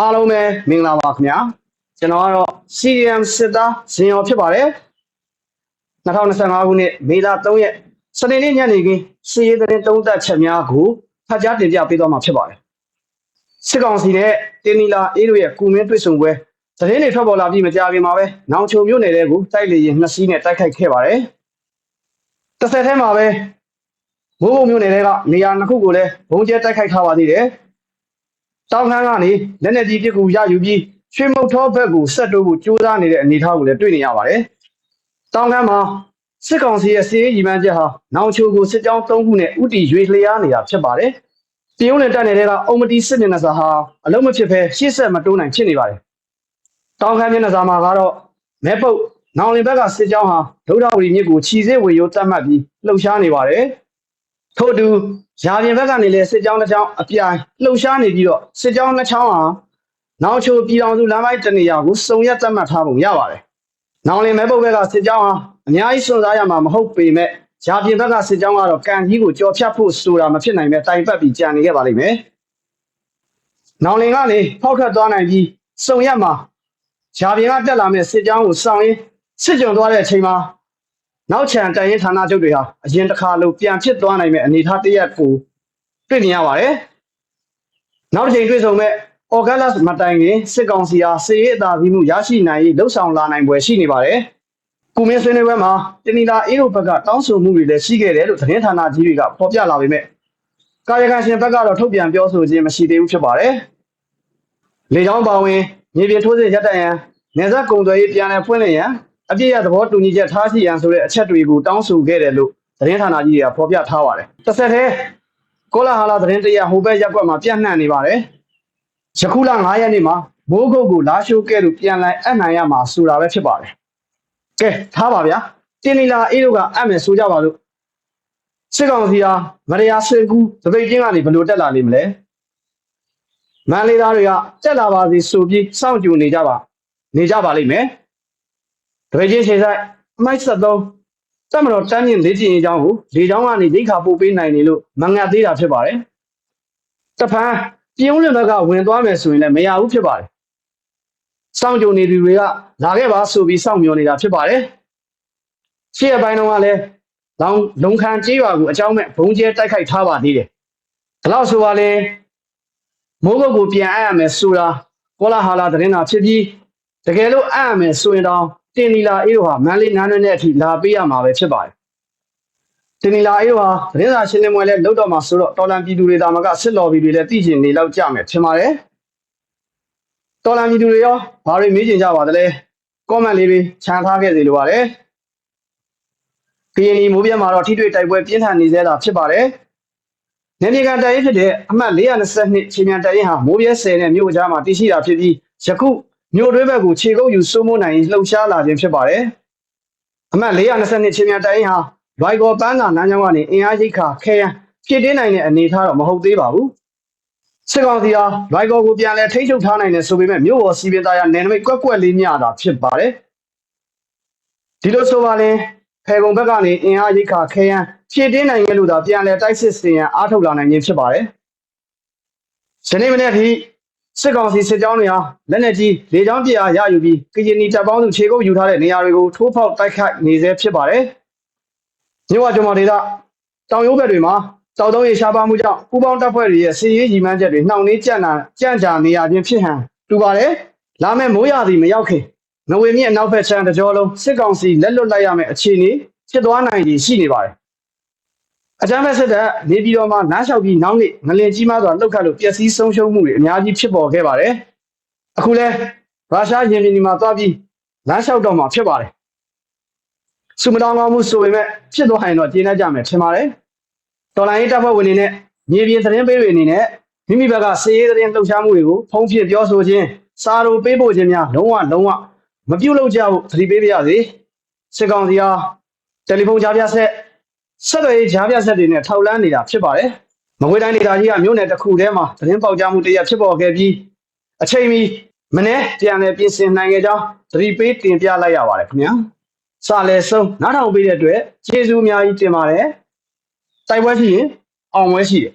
အားလုံးပဲမင်္ဂလာပါခင်ဗျာကျွန်တော်ကတော့ CDM စစ်သားဇင်ရော်ဖြစ်ပါတယ်2025ခုနှစ်မေလ3ရက်စနေနေ့ညနေခင်းစီရေးသတင်းသုံးသပ်ချက်များကိုဖတ်ကြားတင်ပြပေးသွားမှာဖြစ်ပါတယ်စစ်ကောင်စီနဲ့တင်းနီလာအေးတို့ရဲ့ကုမင်းတွေ့ဆုံပွဲသတင်းတွေထွက်ပေါ်လာပြီးမကြာခင်မှာပဲနောင်ချုံမြို့နယ်တွေကိုတိုက်လေရင်နှစ်စီးနဲ့တိုက်ခိုက်ခဲ့ပါတယ်တစ်ဆက်တည်းမှာပဲမိုးဘုံမြို့နယ်တွေကနေရာနှစ်ခုကိုလည်းဘုံကျဲတိုက်ခိုက်ထားပါသေးတယ် တောင်ခမ်းကနေလက်နေကြီးပြစ်ကူရယူပြီးရွှေမုတ်ထောဘက်ကိုဆက်တိုးဖို့ကြိုးစားနေတဲ့အနေအထားကိုလည်းတွေ့နေရပါတယ်တောင်ခမ်းမှာစစ်ကောင်စီရဲ့စီးရေးညီမန်းချက်ဟာနောင်ချိုကိုစစ်ကြောင်း၃ခုနဲ့ဥတီရွေလျားနေတာဖြစ်ပါတယ်တရုတ်နဲ့တက်နေတဲ့ကအုံမတီစစ်မျက်နှာစာဟာအလုံးမဖြစ်ဘဲရှေ့ဆက်မတိုးနိုင်ဖြစ်နေပါတယ်တောင်ခမ်းမျက်နှာစာမှာကတော့မဲပုတ်နောင်လင်ဘက်ကစစ်ကြောင်းဟာဒုဒဝရီမြစ်ကိုခြီစေးဝေရိုးတတ်မှတ်ပြီးလှုပ်ရှားနေပါတယ် ထို့အတူရာပြင်ဘက်ကနေလည်းစစ်ကြောင်းတစ်ကြောင်းအပြိုင်လှုပ်ရှားနေပြီးတော့စစ်ကြောင်းနှစ်ချောင်းဟာနောက်ချိုပြည်တော်စုလမ်းပိုင်းတနေရာကိုစုံရက်တတ်မှတ်ထားပုံရပါတယ်။နောင်လင်မဲပုတ်ဘက်ကစစ်ကြောင်းဟာအများကြီးစွန့်စားရမှာမဟုတ်ပေမဲ့ရာပြင်ဘက်ကစစ်ကြောင်းကတော့ကံကြီးကိုကြော်ဖြတ်ဖို့ဆိုတာမဖြစ်နိုင်ပဲတိုင်ပတ်ပြီးကြံနေခဲ့ပါလိမ့်မယ်။နောင်လင်ကနေဖောက်ထွက်သွားနိုင်ပြီးစုံရက်မှာရာပြင်ကတက်လာမဲ့စစ်ကြောင်းကိုစောင့်ရင်းစစ်ကြုံသွားတဲ့အချိန်မှာ နောက်ချန်တန်ရင်ဌာနချုပ်တွေဟာအရင်တစ်ခါလိုပြန်ဖြစ်သွားနိုင်မဲ့အနေအထားတစ်ရပ်ကိုတွေ့နေရပါတယ်။နောက်တစ်ချိန်တွေ့ဆုံမဲ့ဩဂတ်လမတိုင်ခင်စစ်ကောင်စီဟာစစ်ရေးအသာစီးမှုရရှိနိုင်ရေးလှုံ့ဆော်လာနိုင်ပွဲရှိနေပါတယ်။ကုမင်းဆွေးနွေးပွဲမှာတင်နီလာအေးတို့ဘက်ကတောင်းဆိုမှုတွေလည်းရှိခဲ့တယ်လို့သတင်းဌာနကြီးတွေကဖော်ပြလာပေမဲ့ကာယကံရှင်ဘက်ကတော့ထုတ်ပြန်ပြောဆိုခြင်းမရှိသေးဘူးဖြစ်ပါတယ်။လေကြောင်းပါဝင်မြေပြင်ထိုးစစ်ရပ်တန့်ရန်နေဆက်ကုံသွယ်ရေးပြန်လည်ဖွင့်လှစ်ရန် အပြည့်ရသဘောတူညီချက်ထားရှိရန်ဆိုတဲ့အချက်တွေကိုတောင်းဆိုခဲ့တယ်လို့သတင်းဌာနကြီးတွေကဖော်ပြထားပါတယ်။တစ်ဆက်တည်းကောလာဟာလာသတင်းတရဟိုဘက်ရက်ကွက်မှာပြန့်နှံ့နေပါတယ်။ယခုလ9ရက်နေ့မှာမိုးကုတ်ကိုလာရှိုးကဲ့သို့ပြန်လိုက်အပ်နိုင်ရမှာဆိုတာပဲဖြစ်ပါတယ်။ကဲထားပါဗျာ။တင်နီလာအေးတို့ကအပ်မယ်ဆိုကြပါလို့စစ်ကောင်စီဟာမရယာစင်ကူသပိတ်ကျင်းကနေဘယ်လိုတက်လာလိမ့်မလဲ။မန်လေးသားတွေကတက်လာပါစီဆိုပြီးစောင့်ကြိုနေကြပါနေကြပါလိမ့်မယ်။ တပိတ်ချင်းခြေဆိုင်အမိုက်73တမတော်တန်းမြင့်လေးကျင်အကြောင်းကိုလေချောင်းကနေဒိတ်ခါပို့ပေးနိုင်နေလို့မငတ်သေးတာဖြစ်ပါတယ်။တဖန်ပြင်းဦးလင်ဘက်ကဝင်သွားမယ်ဆိုရင်လည်းမရဘူးဖြစ်ပါတယ်။စောင့်ကြုံနေသူတွေကလာခဲ့ပါဆိုပြီးစောင့်မျှော်နေတာဖြစ်ပါတယ်။ရှေ့အပိုင်းတုန်းကလည်းလောင်လုံခံကြေးရွာကိုအကြောင်းမဲ့ဘုံကျဲတိုက်ခိုက်ထားပါသေးတယ်။ဒါလို့ဆိုပါလေမိုးကုတ်ကိုပြန်အပ်ရမယ်ဆိုတာကောလာဟာလာသတင်းသာဖြစ်ပြီးတကယ်လို့အပ်ရမယ်ဆိုရင်တော့ တင်နီလာအေးတို့ဟာမန်လေးနားနဲ့အထိလာပေးရမှာပဲဖြစ်ပါတယ်။တင်နီလာအေးတို့ဟာသတင်းစာရှင်းလင်းပွဲလဲလုပ်တော့မှာဆိုတော့တော်လန်ပြည်သူတွေဒါမှကစစ်လော်ဘီတွေလည်းသိကျင်နေလောက်ကြမယ်ထင်ပါတယ်။တော်လန်ပြည်သူတွေရောဘာတွေမေးကျင်ကြပါသလဲ။ကောမန့်လေးတွေခြံထားခဲ့စီလိုပါတယ်။ကရင်နီမိုးပြတ်မှာတော့ထိတွေ့တိုက်ပွဲပြင်းထန်နေသေးတာဖြစ်ပါတယ်။နေမြေကန်တိုင်ရင်ဖြစ်တဲ့အမှတ်422ချိန်မြန်တိုင်ရင်ဟာမိုးပြဲ10နဲ့မြို့ကြားမှာတည်ရှိတာဖြစ်ပြီးယခု မြို့တွင်းဘက်ကိုခြေကုပ်ယူစိုးမိုးနိုင်လှုပ်ရှားလာခြင်းဖြစ်ပါတယ်။အမှတ်422ချင်းမြန်တိုင်ဟာလွိုင်ကော်ပန်းသာနန်းကျောင်းကနေအင်အားရိတ်ခါခဲရန်ဖြစ်တင်းနိုင်တဲ့အနေအထားတော့မဟုတ်သေးပါဘူး။စစ်ကောင်စီဟာလွိုင်ကော်ကိုပြန်လဲထိန်းချုပ်ထားနိုင်တယ်ဆိုပေမဲ့မြို့ပေါ်စီပင်သားရနယ်နိမိတ်ကွက်ကွက်လေးမျှတာဖြစ်ပါတယ်။ဒီလိုဆိုပါရင်ဖေကုံဘက်ကနေအင်အားရိတ်ခါခဲရန်ဖြစ်တင်းနိုင်ရလို့သာပြန်လဲတိုက်စစ်စင်ရန်အားထုတ်လာနိုင်ခြင်းဖြစ်ပါတယ်။ယနေ့မနေ့ထိ စစ်ကောင်စီစစ်ကြောင်းတွေဟာလက်နက်ကြီးလေကြောင်းပြအားရယူပြီးကရင်နီတပ်ပေါင်းစုခြေကုပ်ယူထားတဲ့နေရာတွေကိုထိုးဖောက်တိုက်ခိုက်နေဆဲဖြစ်ပါတယ်။မြို့ဝကျွန်းမော်ဒေသတောင်ရိုးဘက်တွေမှာတောက်တုံးရေရှားပါမှုကြောင့်ပူပေါင်းတပ်ဖွဲ့တွေရဲ့စီရေးရီမှန်းချက်တွေနှောင့်နှေးကြံ့နာကြံ့ကြာနေရခြင်းဖြစ်ဟန်တူပါတယ်။လာမယ့်မိုးရာသီမရောက်ခင်နဝေမြင့်အနောက်ဘက်ခြမ်းတစ်ကြောလုံးစစ်ကောင်စီလက်လွတ်လိုက်ရမယ့်အခြေအနေဖြစ်သွားနိုင်ခြေရှိနေပါတယ်။ အကြမ်းဖက်စစ်တပ်နေပြည်တော်မှာနားလျှောက်ပြီးနောက်နေ့ငလင်ကြီးမားစွာလှုပ်ခတ်လို့ပျက်စီးဆုံးရှုံးမှုတွေအများကြီးဖြစ်ပေါ်ခဲ့ပါတယ်။အခုလဲရုရှားရင်ပြင်ဒီမှာသွားပြီးလမ်းလျှောက်တော့မှာဖြစ်ပါတယ်။စုမတောင်းကောင်းမှုဆိုပေမဲ့ဖြစ်သွားရင်တော့ကျေနပ်ကြမယ်ထင်ပါတယ်။တော်လိုင်းရေးတပ်ဖွဲ့ဝင်တွေနဲ့မြေပြင်သတင်းပေးတွေအနေနဲ့မိမိဘက်ကစီးရေးသတင်းလှုပ်ရှားမှုတွေကိုဖုံးဖြစ်ပြောဆိုခြင်းစာရိုပေးပို့ခြင်းများလုံးဝလုံးဝမပြုတ်လို့ကြဘူးသတိပေးပါရစေ။စစ်ကောင်စီဟာတယ်လီဖုန်းကြားပြဆက် ဆက်သွယ်ရေးကြားပြဆက်တွေနဲ့ထောက်လန်းနေတာဖြစ်ပါတယ်။မကွေးတိုင်းဒေသကြီးကမြို့နယ်တစ်ခုထဲမှာသတင်းပေါက်ကြားမှုတရဖြစ်ပေါ်ခဲ့ပြီးအချိန်မီမနေ့ပြန်လည်ပြင်ဆင်နိုင်ခဲ့ကြောင်းသတိပေးတင်ပြလိုက်ရပါတယ်ခင်ဗျာ။စာလဲဆုံးနားထောင်ပေးတဲ့အတွက်ကျေးဇူးအများကြီးတင်ပါတယ်။တိုက်ပွဲရှိရင်အောင်ပွဲရှိတယ်